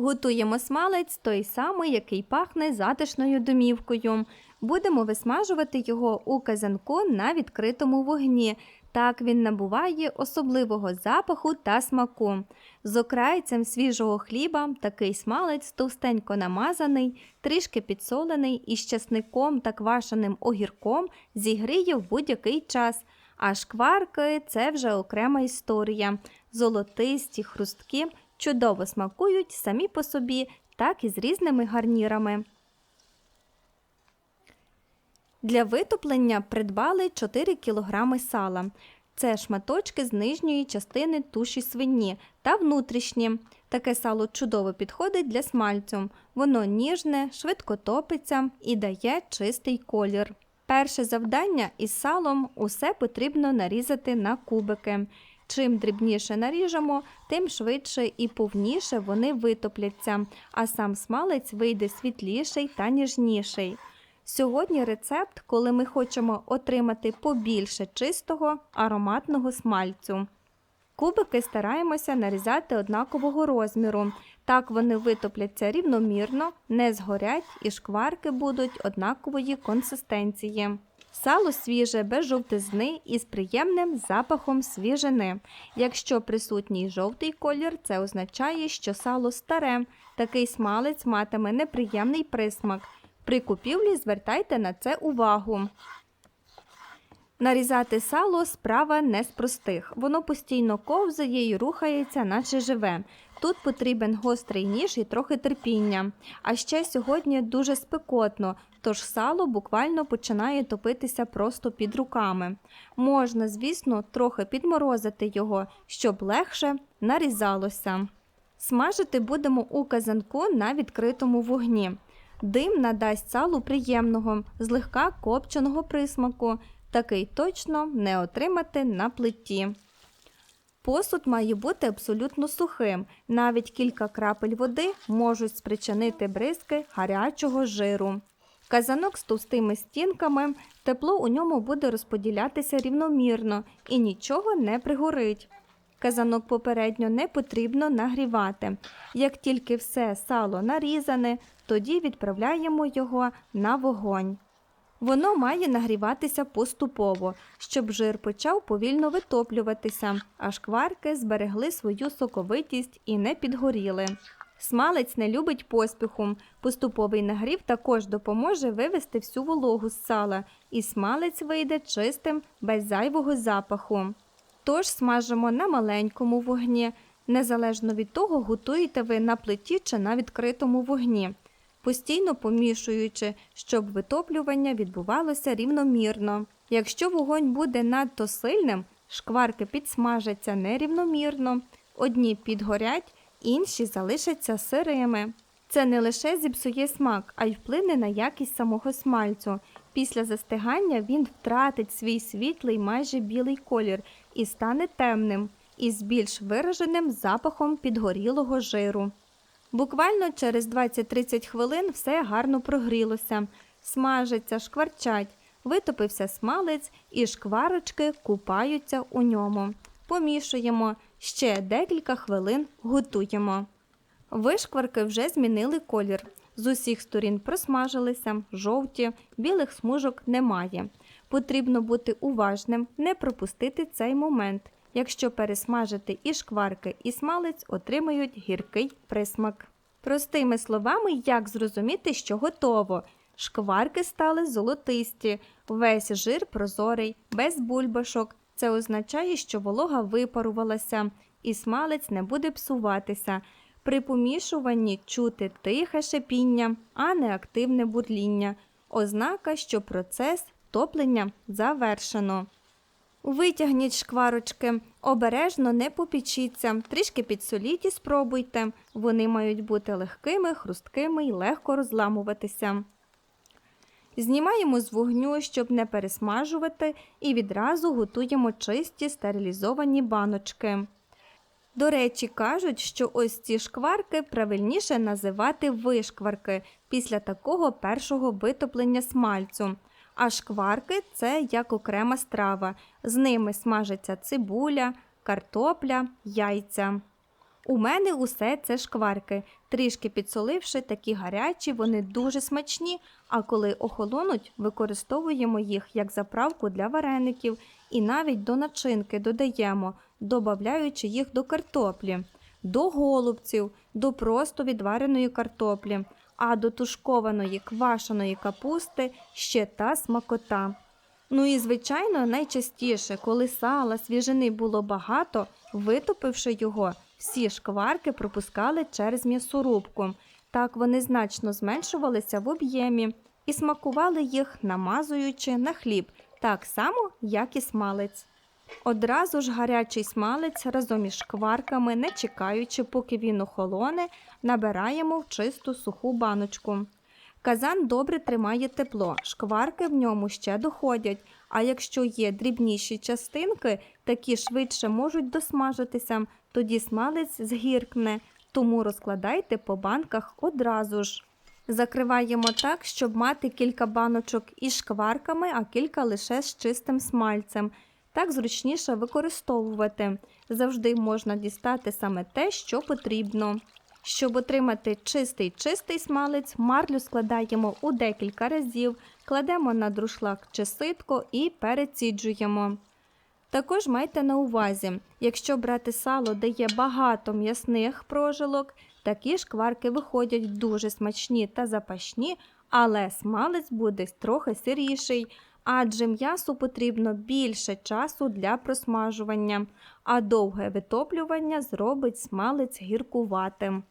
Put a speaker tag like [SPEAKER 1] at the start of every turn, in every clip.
[SPEAKER 1] Готуємо смалець той самий, який пахне затишною домівкою. Будемо висмажувати його у казанку на відкритому вогні. Так він набуває особливого запаху та смаку. З окрайцем свіжого хліба такий смалець товстенько намазаний, трішки підсолений і з часником та квашеним огірком зігріє в будь-який час. А шкварки це вже окрема історія. Золотисті, хрусткі, чудово смакують самі по собі, так і з різними гарнірами. Для витоплення придбали 4 кг сала. Це шматочки з нижньої частини туші свині та внутрішні. Таке сало чудово підходить для смальцю. Воно ніжне, швидко топиться і дає чистий колір. Перше завдання із салом усе потрібно нарізати на кубики. Чим дрібніше наріжемо, тим швидше і повніше вони витопляться, а сам смалець вийде світліший та ніжніший. Сьогодні рецепт, коли ми хочемо отримати побільше чистого ароматного смальцю. Кубики стараємося нарізати однакового розміру. Так вони витопляться рівномірно, не згорять і шкварки будуть однакової консистенції. Сало свіже без жовтизни і з приємним запахом свіжини. Якщо присутній жовтий колір, це означає, що сало старе. Такий смалець матиме неприємний присмак. При купівлі звертайте на це увагу. Нарізати сало справа не з простих. Воно постійно ковзає і рухається, наче живе. Тут потрібен гострий ніж і трохи терпіння. А ще сьогодні дуже спекотно, тож сало буквально починає топитися просто під руками. Можна, звісно, трохи підморозити його, щоб легше нарізалося. Смажити будемо у казанку на відкритому вогні. Дим надасть салу приємного, злегка копченого присмаку. Такий точно не отримати на плиті. Посуд має бути абсолютно сухим. Навіть кілька крапель води можуть спричинити бризки гарячого жиру. Казанок з товстими стінками, тепло у ньому буде розподілятися рівномірно і нічого не пригорить. Казанок попередньо не потрібно нагрівати. Як тільки все сало нарізане, тоді відправляємо його на вогонь. Воно має нагріватися поступово, щоб жир почав повільно витоплюватися, а шкварки зберегли свою соковитість і не підгоріли. Смалець не любить поспіху. Поступовий нагрів також допоможе вивести всю вологу з сала, і смалець вийде чистим, без зайвого запаху. Тож смажимо на маленькому вогні, незалежно від того, готуєте ви на плиті чи на відкритому вогні постійно помішуючи, щоб витоплювання відбувалося рівномірно. Якщо вогонь буде надто сильним, шкварки підсмажаться нерівномірно, одні підгорять, інші залишаться сирими. Це не лише зіпсує смак, а й вплине на якість самого смальцю. Після застигання він втратить свій світлий майже білий колір і стане темним, із більш вираженим запахом підгорілого жиру. Буквально через 20-30 хвилин все гарно прогрілося, смажиться, шкварчать, витопився смалець і шкварочки купаються у ньому. Помішуємо, ще декілька хвилин готуємо. Вишкварки вже змінили колір. З усіх сторін просмажилися, жовті, білих смужок немає. Потрібно бути уважним, не пропустити цей момент. Якщо пересмажити і шкварки, і смалець отримають гіркий присмак. Простими словами, як зрозуміти, що готово. Шкварки стали золотисті, весь жир прозорий, без бульбашок. Це означає, що волога випарувалася і смалець не буде псуватися. При помішуванні чути тихе шипіння, а не активне бурління. Ознака, що процес топлення завершено. Витягніть шкварочки, обережно не попічіться, трішки підсоліть і спробуйте. Вони мають бути легкими, хрусткими і легко розламуватися. Знімаємо з вогню, щоб не пересмажувати, і відразу готуємо чисті стерилізовані баночки. До речі, кажуть, що ось ці шкварки правильніше називати вишкварки після такого першого витоплення смальцю. А шкварки це як окрема страва. З ними смажиться цибуля, картопля, яйця. У мене усе це шкварки. Трішки підсоливши, такі гарячі, вони дуже смачні, а коли охолонуть, використовуємо їх як заправку для вареників і навіть до начинки додаємо, додаючи їх до картоплі, до голубців, до просто відвареної картоплі, а до тушкованої квашеної капусти ще та смакота. Ну і звичайно, найчастіше, коли сала свіжини було багато, витопивши його, всі шкварки пропускали через м'ясорубку. Так вони значно зменшувалися в об'ємі і смакували їх, намазуючи на хліб, так само, як і смалець. Одразу ж гарячий смалець разом із шкварками, не чекаючи, поки він охолоне, набираємо в чисту суху баночку. Казан добре тримає тепло, шкварки в ньому ще доходять, а якщо є дрібніші частинки, такі швидше можуть досмажитися, тоді смалець згіркне, тому розкладайте по банках одразу ж. Закриваємо так, щоб мати кілька баночок із шкварками, а кілька лише з чистим смальцем. Так зручніше використовувати. Завжди можна дістати саме те, що потрібно. Щоб отримати чистий чистий смалець, марлю складаємо у декілька разів, кладемо на друшлак чи ситко і переціджуємо. Також майте на увазі, якщо брати сало, де є багато м'ясних прожилок, такі шкварки виходять дуже смачні та запашні, але смалець буде трохи сиріший, адже м'ясу потрібно більше часу для просмажування, а довге витоплювання зробить смалець гіркуватим.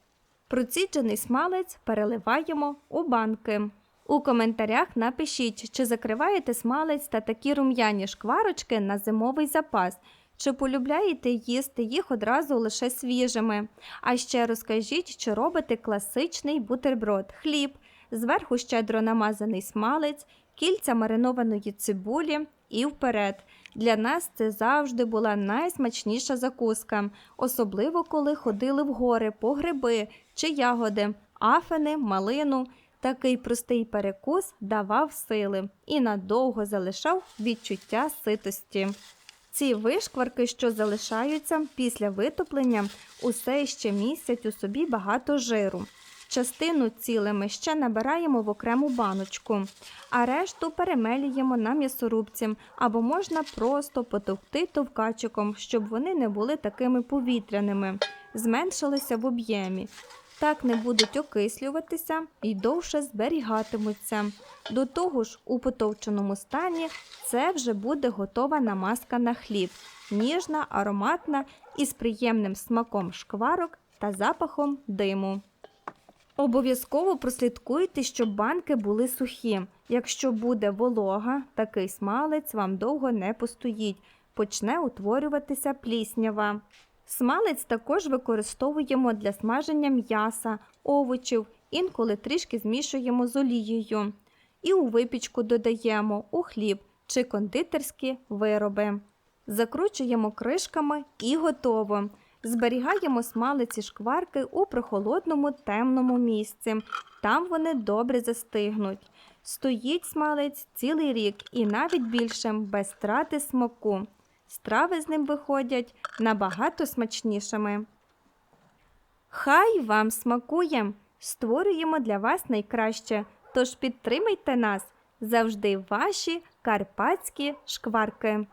[SPEAKER 1] Проціджений смалець переливаємо у банки. У коментарях напишіть, чи закриваєте смалець та такі рум'яні шкварочки на зимовий запас, чи полюбляєте їсти їх одразу лише свіжими. А ще розкажіть, чи робите класичний бутерброд, хліб, зверху щедро намазаний смалець, кільця маринованої цибулі і вперед. Для нас це завжди була найсмачніша закуска, особливо коли ходили в гори по гриби чи ягоди, афини, малину. Такий простий перекус давав сили і надовго залишав відчуття ситості. Ці вишкварки, що залишаються після витоплення, усе ще містять у собі багато жиру. Частину цілими ще набираємо в окрему баночку, а решту перемелюємо на м'ясорубці або можна просто потовкти товкачиком, щоб вони не були такими повітряними, зменшилися в об'ємі. Так не будуть окислюватися і довше зберігатимуться. До того ж, у потовченому стані це вже буде готова намазка на хліб, ніжна, ароматна і з приємним смаком шкварок та запахом диму. Обов'язково прослідкуйте, щоб банки були сухі. Якщо буде волога, такий смалець вам довго не постоїть, почне утворюватися пліснява. Смалець також використовуємо для смаження м'яса, овочів, інколи трішки змішуємо з олією. І у випічку додаємо у хліб чи кондитерські вироби. Закручуємо кришками і готово. Зберігаємо смалиці шкварки у прохолодному темному місці. Там вони добре застигнуть. Стоїть смалець цілий рік і навіть більше без страти смаку. Страви з ним виходять набагато смачнішими. Хай вам смакує! Створюємо для вас найкраще, тож підтримайте нас завжди ваші карпатські шкварки.